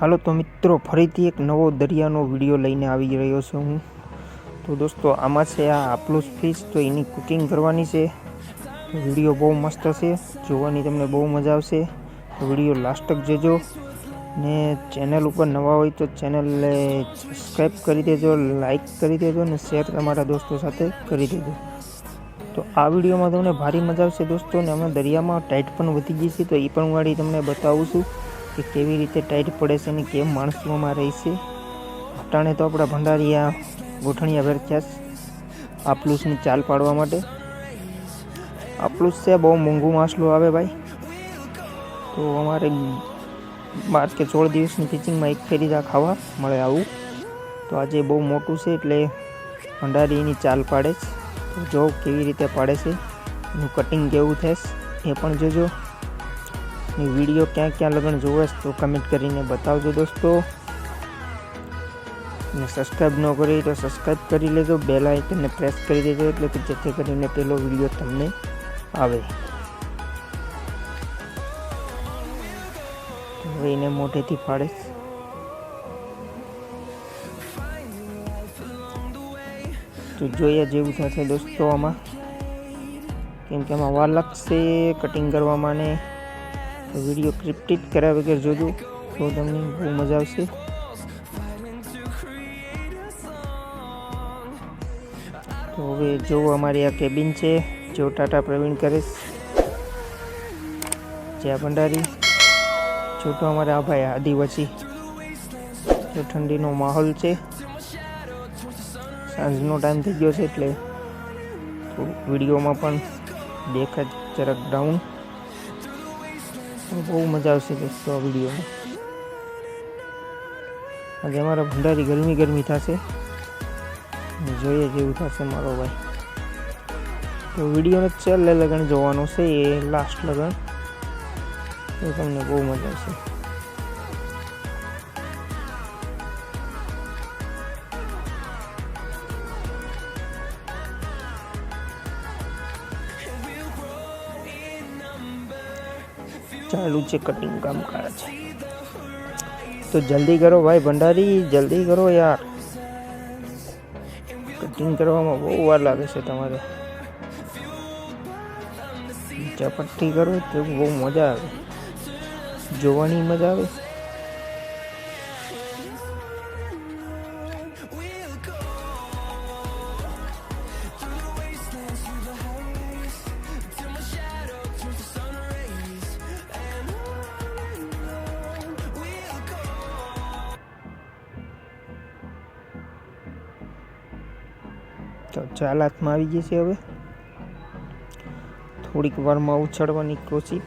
હાલો તો મિત્રો, ફરીથી એક નવો દરિયાનો વીડિયો લઈને આવી રહ્યો છું હું. તો દોસ્તો, આમાં છે આ આપલું ફિશ તો એની કુકિંગ કરવાની છે. વીડિયો બહુ મસ્ત છે, જોવાની તમને બહુ મજા આવશે. વીડિયો લાસ્ટ જજો. ને ચેનલ ઉપર નવા હોય તો ચેનલને સબસ્ક્રાઈબ કરી દેજો લાઈક કરી દેજો ને શેર તમારા દોસ્તો સાથે કરી દેજો. તો આ વિડીયોમાં તમને ભારી મજા આવશે દોસ્તો, ને અમે દરિયામાં ટાઈટ પણ વધી ગઈ છે, તો એ પણ વાળી તમને બતાવું છું. કે કેવી રીતે ટાઈટ પડે છે અને કેમ માણસોમાં રહેશે અટાણે તો આપણા ભંડારીયા ગોઠણિયા ભરખ્યા આપલુસની ચાલ પાડવા માટે. આપલુસ છે, બહુ મોંઘું માછલું આવે ભાઈ. તો અમારે બાર કે સોળ દિવસની ફિશિંગમાં એક ફેરી જા ખાવા મળે આવું. તો આજે બહુ મોટું છે એટલે ભંડારીની ચાલ પાડે છે. જો કેવી રીતે પાડે છે. એનું કટિંગ કેવું થશે એ પણ જોજો. એ વીડિયો ક્યાં ક્યાં લગન જોવે છે તો કમેન્ટ કરીને બતાવજો દોસ્તો ને સબસ્ક્રાઈબ ન કરી તો સબસ્ક્રાઈબ કરી લેજો બેલ આઇકનને પ્રેસ કરી દેજો એટલે કે જેથી કરીને પેલો વીડિયો તમને આવે તો હવે એને મોઢેથી ફાડે છે. તો જોઈએ જેવું થશે દોસ્તો આમાં કેમ કે આમાં વાર લાગશે કટિંગ કરવામાં ને તો વીડિયો ક્રિપ્ટિટ કર્યા વગર જોજો, તો તમને બહુ મજા આવશે. તો હવે જો અમારી આ કેબિન છે, જો ટાટા પ્રવીણ કરે. જયા ભંડારી. છોટો અમારા આ ભાઈ આદિવાસી. જો ઠંડીનો માહોલ છે. સાંજનો ટાઈમ થઈ ગયો છે એટલે વિડીયોમાં પણ દેખાય જરાક ડાઉન બહુ મજા આવશે દોસ્તો આ વિડીયોમાં આજે અમારા ભંડારી ગરમી ગરમી થશે. જોઈએ જેવું થશે મારો ભાઈ. તો વિડીયોને છેલ્લે લગન જોવાનો છે, એ લાસ્ટ લગન. તો તમને બહુ મજા આવશે. ચાલુ છે કટિંગ કામકાજ તો જલ્દી કરો ભાઈ ભંડારી, જલ્દી કરો યાર. કટિંગ કરવામાં બહુ વાર લાગે છે તમારે. ચપટ્ટી કરો તો બહુ મજા આવે. જોવાની મજા આવે. તો ચાલ હાથમાં આવી જશે હવે. થોડીક વારમાં ઉછાળવાની કોશિશ.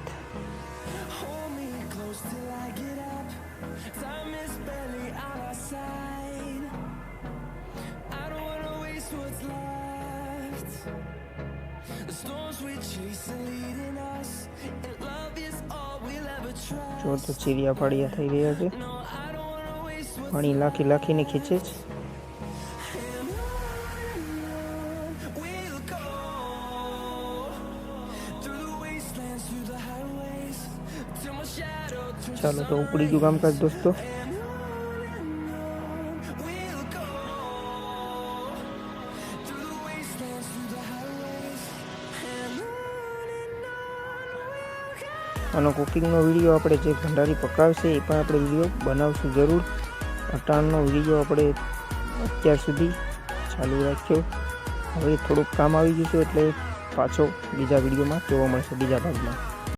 જો તો ચીરિયા પાડિયા થઈ રહ્યા છે. પાણી લાખી લાખીને ખીચે છે. ચાલો તો ઉપડી ગયું કામકાજ દોસ્તો. આનો કુકિંગનો વીડિયો આપણે જે ભંડારી પકાવશે એ પણ આપણે વીડિયો બનાવશું જરૂર. અટાણનો વીડિયો આપણે અત્યાર સુધી ચાલુ રાખ્યો. હવે થોડુંક કામ આવી ગયું છે એટલે પાછો બીજા વિડીયોમાં જોવા મળશે, બીજા ભાગમાં.